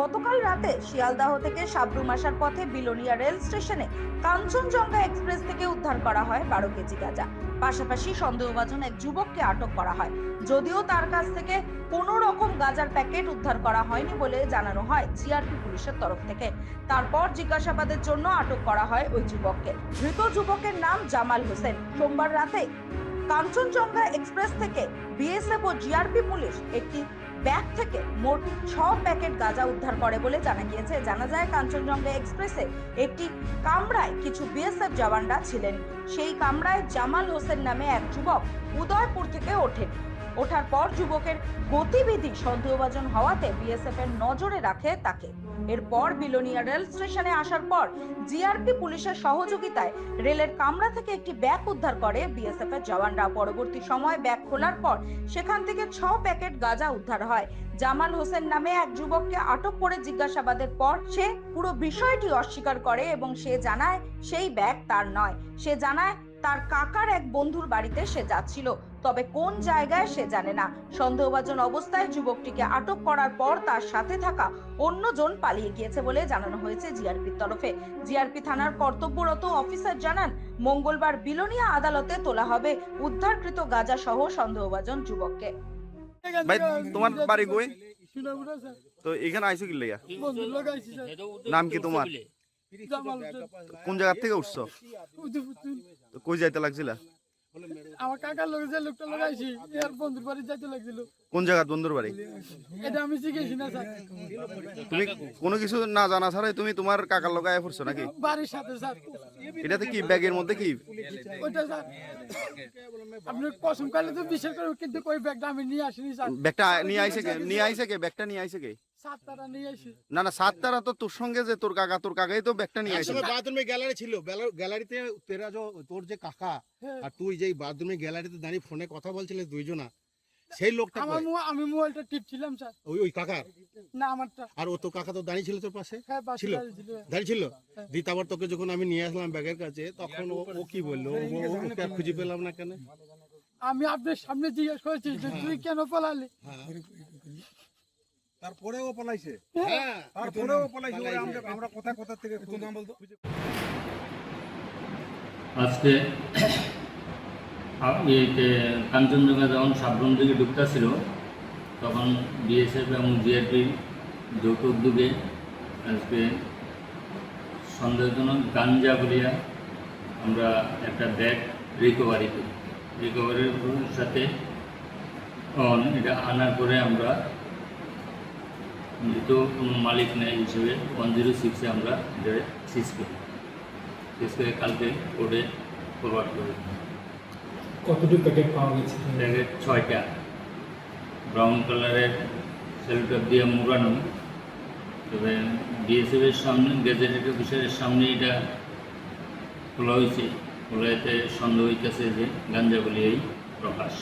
গতকাল রাতে শিয়ালদাহ থেকে সাবরুম আসার পথে বিলোনিয়া রেল স্টেশনে কাঞ্চনজঙ্ঘা এক্সপ্রেস থেকে উদ্ধার করা হয় বারো কেজি গাঁজা। পাশাপাশি সন্দেহভাজন এক যুবককে আটক করা হয়। যদিও তার কাছ থেকে কোনো রকম গাঁজার প্যাকেট উদ্ধার করা হয়নি বলে জানানো হয় জিআরপি পুলিশের তরফ থেকে। তারপর জিজ্ঞাসাবাদের জন্য আটক করা হয় ওই যুবককে। ধৃত যুবকের নাম জামাল হোসেন। সোমবার রাতে কাঞ্চনজঙ্ঘা এক্সপ্রেস থেকে বিএসএফ ও জিআরপি পুলিশ একটি ব্যাগ থেকে মোট ছ প্যাকেট গাঁজা উদ্ধার করে বলে জানা গিয়েছে। জানা যায়, কাঞ্চনজঙ্ঘা এক্সপ্রেসে একটি কামরায় কিছু বিএসএফ জওয়ানরা ছিলেন। সেই কামরায় জামাল হোসেন নামে এক যুবক উদয়পুর থেকে ওঠেন। ওঠার পর যুবকের গতিবিধি সন্দেহভাজন হওয়াতে বিএসএফ এর নজরে রাখে তাকে। এরপর বিলোনিয়া রেল স্টেশনে আসার পর জিআরপি পুলিশের সহযোগিতায় রেলের কামরা থেকে একটি ব্যাগ উদ্ধার করে বিএসএফ এর জওয়ানরা। পরবর্তী সময় ব্যাগ খোলার পর সেখান থেকে ছ প্যাকেট গাঁজা উদ্ধার হয়। জামাল হোসেন নামে এক যুবককে আটক করে জিজ্ঞাসাবাদের পর সে পুরো বিষয়টি অস্বীকার করে এবং সে জানায়, সেই ব্যাগ তার নয়। সে জানায় তার কাকার এক বন্ধুর বাড়িতে সে যাচ্ছিল। তবে কোন জায়গায় সে জানে না। সন্দেহভাজন অবস্থায় যুবকটিকে আটক করার পর তার সাথে থাকা অন্যজন পালিয়ে গিয়েছে বলে জানানো হয়েছে জিআরপির তরফে। জিআরপি থানার কর্তব্যরত অফিসার জানান, মঙ্গলবার বিলোনিয়া আদালতে তোলা হবে উদ্ধারকৃত গাঁজা সহ সন্দেহভাজন যুবককে। ভাই, তোমার বাড়ি তো এখানে আইছো কি লেগা? নাম কি তোমার? কোন জায়গা থেকে উঠছো? কই যাইতে লাগছিল? আমার কাকার লোক যে লোকটা লাগাইছি এর বন্ধুর বাড়ি যাইতে লাগছিল। কোন জায়গা বন্ধুর বাড়ি? এটা আমি শিখেছি না স্যার। তুমি কোনো কিছু না জানা ছাড়াই তুমি তোমার কাকার লগায় পড়ছো নাকি? বাড়ির সাথে স্যার। এটাতে কি ব্যাগের মধ্যে কি? ওইটা স্যার। আপনি কসম কালে তো কিন্তু ওই ব্যাগটা আমি নিয়ে আসিনি স্যার। ব্যাগটা নিয়ে আইছে কে? নিয়ে আইছে কে? ব্যাগটা নিয়ে আইছে কে? না না সাত তারা তো তোর সঙ্গে যে তোর কাকা তোর কাকাই তো ব্যাগটা নিয়ে আইছে বাথরুমে গ্যালারি ছিল। গ্যালারিতে তেরা যে তোর যে কাকা হ্যাঁ। আর তুই যেই বাথরুমে গ্যালারিতে দাঁড়িয়ে ফোনে কথা বলছিলে দুইজনা সেই লোকটা আমার আমি মোবাইলটা টিপছিলাম স্যার। ওই ওই কাকার? না আমারটা আর ও তো কাকা তো দাঁড়িয়ে ছিল তোর পাশে? হ্যাঁ ছিল? দাঁড়িয়ে ছিল। দি তারপর তোকে যখন আমি নিয়ে আসলাম ব্যাগের কাছে তখন ও কি বলল? ও- ও- ওকে আর খুঁজে পেলাম না কেন? আমি আপনার সামনে জিজ্ঞেস করেছি যে তুই কেন পালালি? তারপরে ও পলাইছে। হ্যাঁ। তারপরে ও পলাইছে আমরা আমরা কোথা কোথা থেকে নাম বলতো। আজকে কাঞ্চনজঙ্ঘা যখন সাবরুম দিকে ঢুকতেছিল তখন বিএসএফ এবং জিআরপি যৌথ উদ্যোগে আজকে সন্দেহজনক গাঞ্জা বলিয়া আমরা একটা ব্যাগ রিকভারি করি। রিকভারির সাথে তখন এটা আনার পরে আমরা মৃত কোনো মালিক নেই হিসেবে ওয়ান জিরো সিক্সে আমরা এটা সিজ করি। সিজ করে কালকে কোর্টে ফরওয়ার্ড করি। কতটুকু প্যাকেট পাওয়া গেছে? প্যাকেট ছয়টা। ব্রাউন কালারের সেলটার দিয়ে মোড়ানো। তবে বিএসএফের সামনে গ্যাজেটেড অফিসারের সামনে এটা খোলা হয়েছে। খোলা এতে সন্দেহ হইতেছে যে গাঞ্জা বলি এই প্রকাশ।